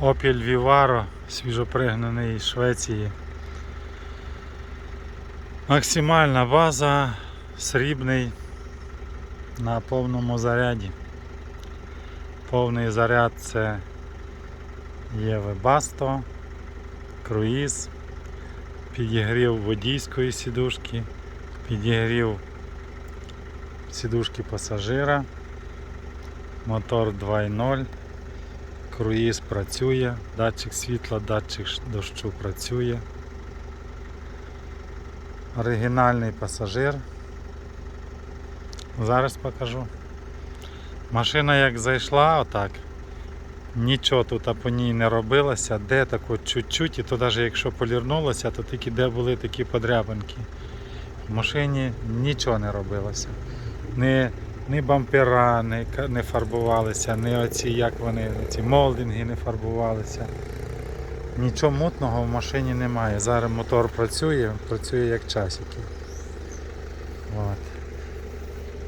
Opel Vivaro, свіжопригнаний із Швеції. Максимальна база, срібний на повному заряді. Повний заряд це є Webasto, круїз, підігрів водійської сідушки, підігрів сідушки пасажира, мотор 2.0. Круїз працює, датчик світла, датчик дощу працює. Оригінальний пасажир. Зараз покажу. Машина як зайшла отак, нічого тут по ній не робилося, де тако чуть-чуть, і то навіть якщо полірнулося, то тільки де були такі подрябинки. В машині нічого не робилося. Ні, ні бампера не, не фарбувалися, ні оці, як вони, ці молдинги не фарбувалися. Нічого мутного в машині немає. Зараз мотор працює, працює як часики. От.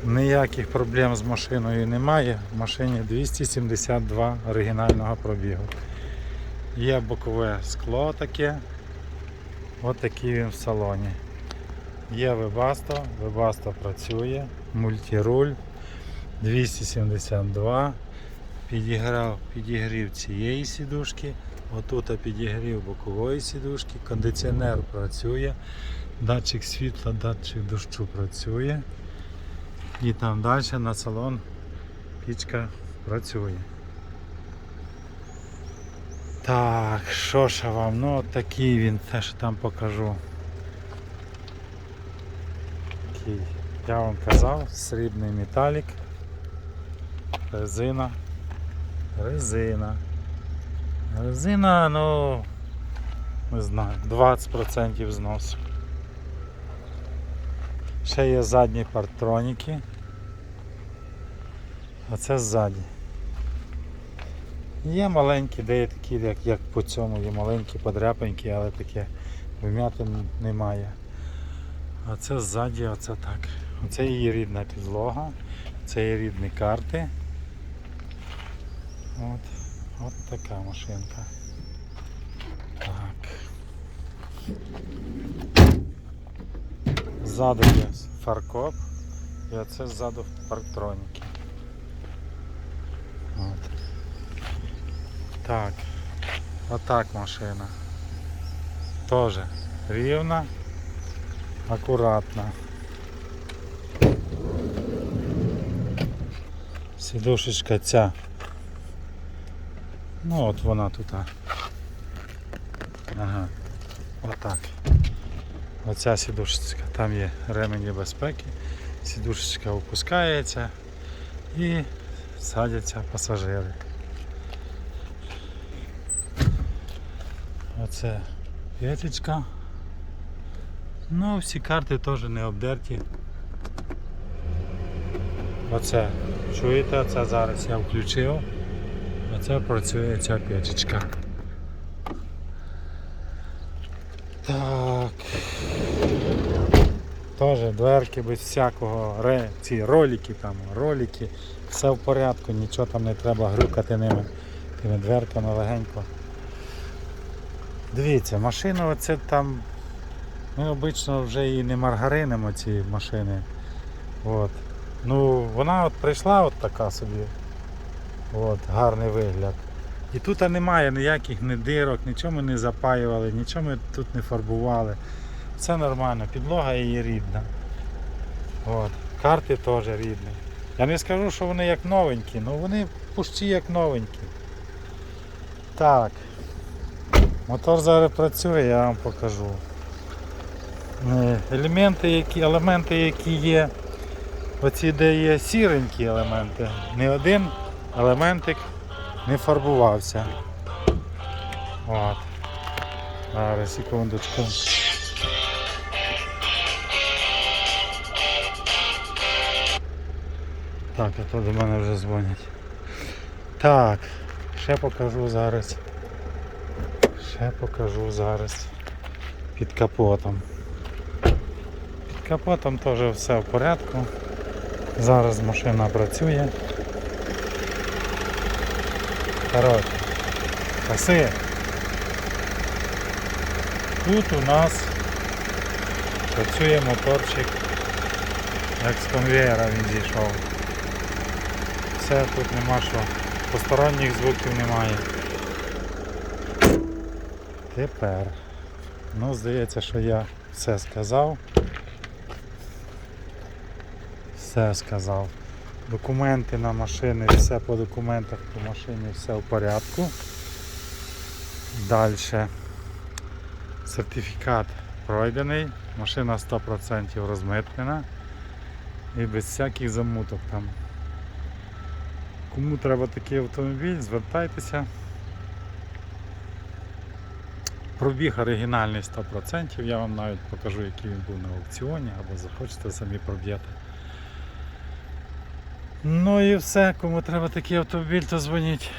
Ніяких проблем з машиною немає. В машині 272 оригінального пробігу. Є бокове скло таке. Ось такий він в салоні. Є Webasto, Webasto працює, мультируль 272. Підіграв, підігрів цієї сідушки, отут підігрів бокової сідушки, кондиціонер працює, датчик світла, датчик дощу працює. І там далі на салон пічка працює. Так, що ж вам? Ну от такий він, теж там покажу. Такий, я вам казав, срібний металік, резина, резина. Резина, ну, не знаю, 20% зносу. Ще є задні партроніки. А це ззаді. Є маленькі, де є такі, як, як по цьому, є маленькі подряпинки, але таке вмятин немає. А це ззаді, оце так. Оце її рідна підлога, це її рідні карти. От, от така машинка. Так. Ззаду є фаркоп і оце ззаду парктроніки. От. Так. Отак машина. Тоже рівна, акуратна. Сідушечка ця. Ну от вона тут. Ага. Отак. Оця сідушечка. Там є ремені безпеки. Сідушечка опускається і садяться пасажири. Оце п'ятичка. Ну, всі карти теж не обдерті. Оце, чуєте, оце зараз я включив. Оце працює ця п'ятичка. Так. Теж дверки без всякого, ре, ці ролики там, ролики, все в порядку, нічого там не треба грюкати ними, тими дверками легенько. Дивіться, машина оце там. Ми обично вже і не маргаринимо ці машини. От. Ну, вона от прийшла от така собі. От, гарний вигляд. І тут немає ніяких ні дирок, нічого ми не запаювали, нічого ми тут не фарбували. Все нормально, підлога її рідна. От. Карти теж рідні. Я не скажу, що вони як новенькі, але вони пущі як новенькі. Так. Мотор зараз працює, я вам покажу. Е, Елементи, які, елементи, які є, оці де є сіренькі елементи, ні один елементик не фарбувався. От. Зараз, секундочку. Так, а то до мене вже дзвонять. Так, ще покажу зараз. Ще покажу зараз під капотом. Під капотом теж все в порядку. Зараз машина працює. Коротше, Каси. Тут у нас працює моторчик, як з конвейера він зійшов. Все, тут нема що. Посторонніх звуків немає. Тепер. Ну, здається, що я все сказав. Все сказав. Документи на машини, все по документах по машині, все в порядку. Далі. Сертифікат пройдений, машина 100% розмитнена і без всяких замуток там. Кому треба такий автомобіль, звертайтеся. Пробіг оригінальний 100%, я вам навіть покажу, який він був на аукціоні, або захочете самі проб'єте. Ну і все, кому треба такий автомобіль, то дзвоніть.